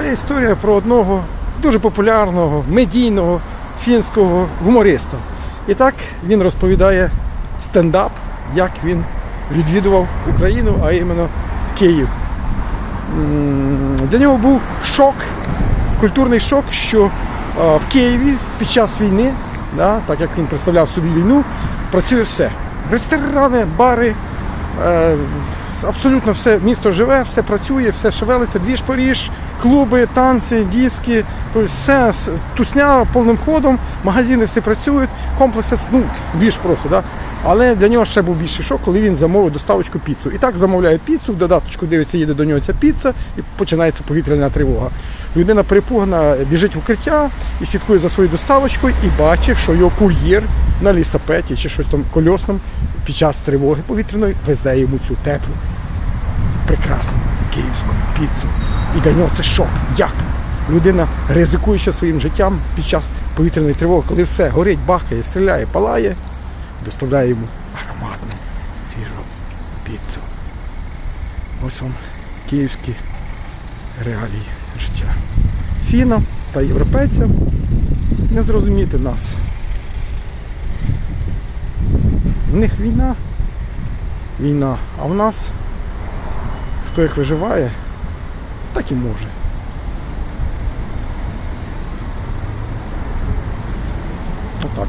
Це історія про одного дуже популярного, медійного фінського гумориста. І так він розповідає стендап, як він відвідував Україну, а іменно Київ. Для нього був шок, культурний шок, що в Києві під час війни, так як він представляв собі війну, працює все. Ресторани, бари, е, абсолютно все місто живе, все працює, все шевелиться, двіж поріж, клуби, танці, диски, все тусня повним ходом, магазини всі працюють, комплекси, ну, двіж просто. Да? Але для нього ще був більший шок, коли він замовив доставочку піцу. І так замовляє піцу, в додаточку дивиться, їде до нього ця піца, і починається повітряна тривога. Людина перепугана, біжить в укриття і слідкує за своєю доставочкою і бачить, що його кур'єр на лістопеті чи щось там кольосному під час тривоги повітряної везе йому цю теплу, прекрасну київську піцу. І для нього це шок. Як? Людина, ризикуючи своїм життям під час повітряної тривоги, коли все горить, бахає, стріляє, палає, доставляє йому ароматну свіжу піцу. Ось вам київські реалії життя. Фінам та європейцям не зрозуміти нас. В них війна, війна, а в нас хто як виживає, так і може. Отак.